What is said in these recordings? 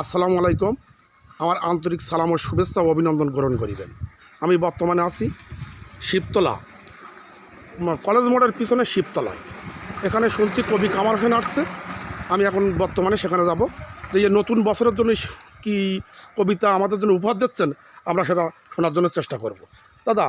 আসসালামু আলাইকুম। আমার আন্তরিক সালাম ও শুভেচ্ছা ও অভিনন্দন গ্রহণ করিবেন। আমি বর্তমানে আছি শিবতলা কলেজ মোড়ের পিছনে শিবতলায়। এখানে শুনছি কবি কামার হোসেন আসছে। আমি এখন বর্তমানে সেখানে যাব। যে এই নতুন বছরের জন্য কি কবিতা আমাদের জন্য উপহার দিচ্ছেন আমরা সেটা শোনার জন্য চেষ্টা করব। দাদা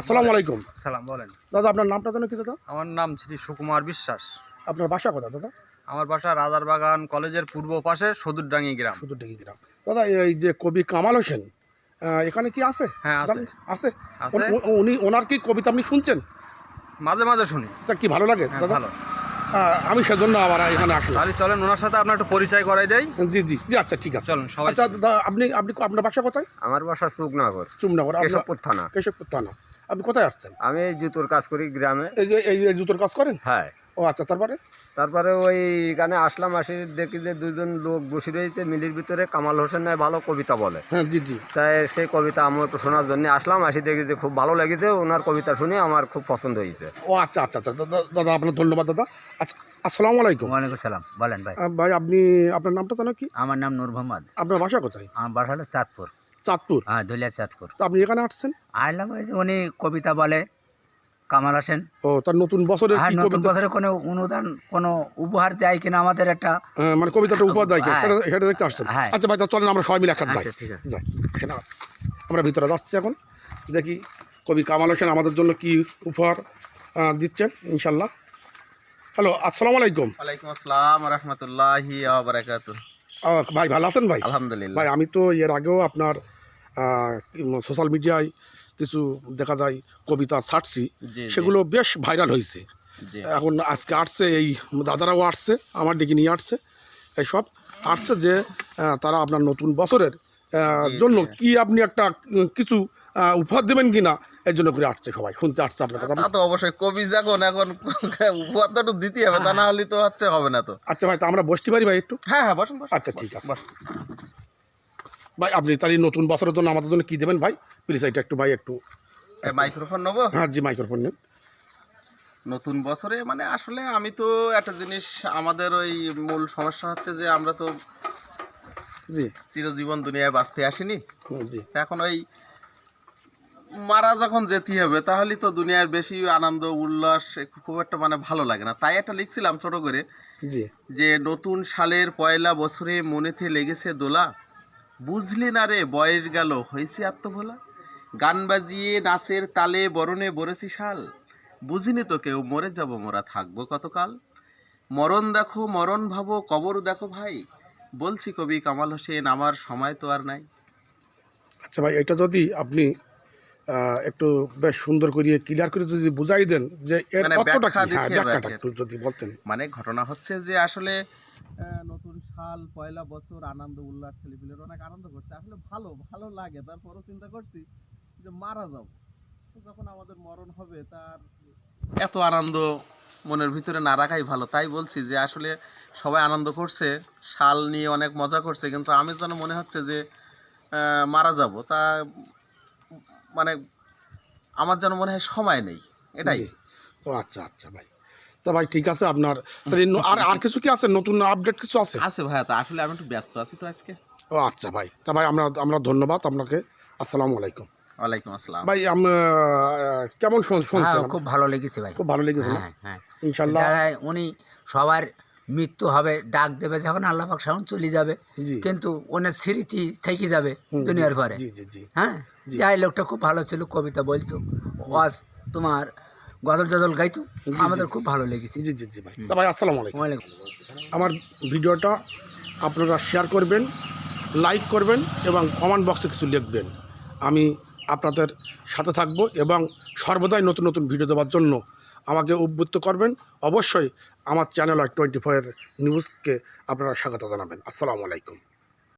আসসালামু আলাইকুম। সালাম বলেন। দাদা আপনার নামটা জানো কি দাদা? আমার নাম শ্রী সুকুমার বিশ্বাস। আপনার বাসা কথা দাদা? আমার বাসা রাজারবাগান কলেজের পূর্ব পাশে সদুরডাঙ্গি গ্রাম। ডেকে দিলাম দাদা এই যে কবি কামাল হোসেন এখানে কি আছে? হ্যাঁ, আছে। আছে। উনি- ওনার কি কবিতা আপনি শুনছেন? মাঝে মাঝে শুনি। তা কি ভালো লাগে হ্যাঁ দাদা? ভালো। আমি সেজন্য আবার এখানে আসলাম। তাহলে চলেন ওনার সাথে আপনার একটু পরিচয় করাই দেয় জি জি জি আচ্ছা ঠিক আছে। চলুন সবাই আচ্ছা দাদা আপনি আপনি আপনার বাসা কোথায়? আমার বাসা সুকনগর চুমনগর আপনার কেশবপুর থানা। কেশবপুর থানা। আপনি কোথায় আসছেন? আমি এই জুতোর কাজ করি গ্রামে। এই যে এই যে জুতোর কাজ করেন? হ্যাঁ। ও আচ্ছা তারপরে? তারপরে ওই এখানে আসলাম আসি দেখি যে দুজন লোক বসে রয়েছে মিলির ভিতরে কামাল হোসেন নায় ভালো কবিতা বলে। হ্যাঁ জি জি। তাই সেই কবিতা আমি একটু শোনার জন্য আসলাম আসি দেখি যে খুব ভালো লেগেছে ওনার কবিতা শুনে আমার খুব পছন্দ হয়েছে। ও আচ্ছা আচ্ছা আচ্ছা দাদা দাদা আপনার ধন্যবাদ দাদা। আচ্ছা আসসালামু আলাইকুম। ওয়ালাইকুম সালাম বলেন ভাই। ভাই আপনি আপনার নামটা জানো কি আমার নাম নূর মোহাম্মদ। আপনার বাসা কোথায়? আমার বাসা হলো চাঁদপুর। চাঁদপুর? হ্যাঁ ধুলিয়া চাঁদপুর। তো আপনি এখানে আসছেন? আইলাম ওই যে উনি কবিতা বলে কামাল হোসেন। ও তার নতুন বছরের হ্যাঁ কি নতুন বছরে কোনো অনুদান কোনো উপহার দেয় কিনা আমাদের একটা মানে কবিতাটা উপহার দেয় হ্যাঁ। সেটা দেখতে আসছেন। হ্যাঁ। আচ্ছা ভাই তা চলেন আমরা সবাই মিলে একসাথে যাই। আচ্ছা ঠিক আছে। যাই আমরা ভিতরে যাচ্ছি এখন। দেখি কবি কামাল হোসেন আমাদের জন্য কি উপহার দিচ্ছেন ইনশাল্লাহ। হ্যালো আসসালামু আলাইকুম। ওয়ালাইকুম আসসালাম রহমতুল্লাহি ভাই ভালো আছেন ভাই? আলহামদুলিল্লাহ। ভাই আমি তো এর আগেও আপনার সোশ্যাল মিডিয়ায় কিছু দেখা যায় কবিতা ছাড়ছি। সেগুলো বেশ ভাইরাল হয়েছে। এখন আজকে আসছে এই দাদারাও আসছে আমার ডেকে নিয়ে আসছে এইসব আসছে যে তারা আপনার নতুন বছরের জন্য কি আপনি একটা কিছু উপহার দেবেন কিনা এর জন্য করে আসছে সবাই। শুনতে আসছে আপনার কথা। তো অবশ্যই কবি যখন এখন উপহার তো একটু দিতে হবে তা না হলে তো হচ্ছে হবে না তো। আচ্ছা ভাই তো আমরা বসতে পারি ভাই একটু? হ্যাঁ হ্যাঁ বসুন আচ্ছা ঠিক আছে। ভাই আপনি তাহলে নতুন বছরের জন্য আমাদের জন্য কি দেবেন ভাই? প্লিজ এটা একটু ভাই একটু মাইক্রোফোন নেব? হ্যাঁ জি মাইক্রোফোন নেন। নতুন বছরে মানে আসলে আমি তো একটা জিনিস আমাদের ওই মূল সমস্যা হচ্ছে যে আমরা তো জি। চিরজীবন দুনিয়ায় বাঁচতে আসিনি। জি। এখন ওই মারা যখন যেতে হবে তাহলে তো দুনিয়ার বেশি আনন্দ উল্লাস খুব একটা মানে ভালো লাগে না। তাই একটা লিখছিলাম ছোট করে যে নতুন সালের পয়লা বছরে মনেতে লেগেছে দোলা। বুঝলি না রে বয়স গেল হয়েছে আত্মভোলা? গান বাজিয়ে নাচের তালে বরণে বরেছি শাল। বুঝিনি তো কেউ মরে যাব মোরা থাকব কতকাল? মরণ দেখো মরণ ভাবো কবর দেখো ভাই। বলছি কবি কামাল হোসেন আমার সময় তো আর নাই। আচ্ছা ভাই এটা যদি আপনি একটু বেশ সুন্দর করে ক্লিয়ার করে যদি বুঝাই দেন যে এর মানে হ্যাঁ যদি বলতেন। মানে ঘটনা হচ্ছে যে আসলে সাল, পয়লা বছর, আনন্দ, উল্লাস, ছেলেপিলের অনেক আনন্দ করছে। আসলে ভালো ভালো লাগে। তারপরও চিন্তা করছি যে মারা যাব। যখন আমাদের মরণ হবে, তার এত আনন্দ মনের ভিতরে না রাখাই ভালো। তাই বলছি যে আসলে সবাই আনন্দ করছে শাল নিয়ে অনেক মজা করছে, কিন্তু আমি যেন মনে হচ্ছে যে মারা যাব। তা মানে আমার যেন মনে হয় সময় নেই। এটাই। ও আচ্ছা আচ্ছা ভাই। তা ভাই ঠিক আছে আপনার আর আর কিছু কি আছে? নতুন আপডেট কিছু আছে? আছে ভাইয়া তা আসলে আমি একটু ব্যস্ত আছি তো আজকে। ও আচ্ছা ভাই তা ভাই আমরা আমরা ধন্যবাদ আপনাকে। আসসালামু আলাইকুম। ওয়ালাইকুম আসসালাম। ভাই আম, কেমন শুন- হ্যাঁ শুনছেন? খুব ভালো লেগেছে ভাই। খুব ভালো লেগেছে হ্যাঁ হ্যাঁ। ইনশাল্লাহ উনি সবার মৃত্যু হবে ডাক দেবে যখন আল্লাহ পাক সাউন চলে যাবে কিন্তু ওনার স্মৃতি থেকে যাবে দুনিয়ার পরে হ্যাঁ? যাই লোকটা খুব ভালো ছিল কবিতা বলতো। ওয়াজ তোমার গজল টজল গাইতো। আমাদের খুব ভালো লেগেছে। জি জি জি ভাই। তা ভাই আসসালামু আলাইকুম। ওয়ালাইকুম আমার ভিডিওটা আপনারা শেয়ার করবেন লাইক করবেন এবং কমেন্ট বক্সে কিছু লিখবেন। আমি আপনাদের সাথে থাকব এবং সর্বদাই নতুন নতুন ভিডিও দেওয়ার জন্য আমাকে উদ্বুদ্ধ করবেন। অবশ্যই আমার চ্যানেল আর টোয়েন্টি ফোর নিউজকে আপনারা স্বাগত জানাবেন। আসসালামু আলাইকুম।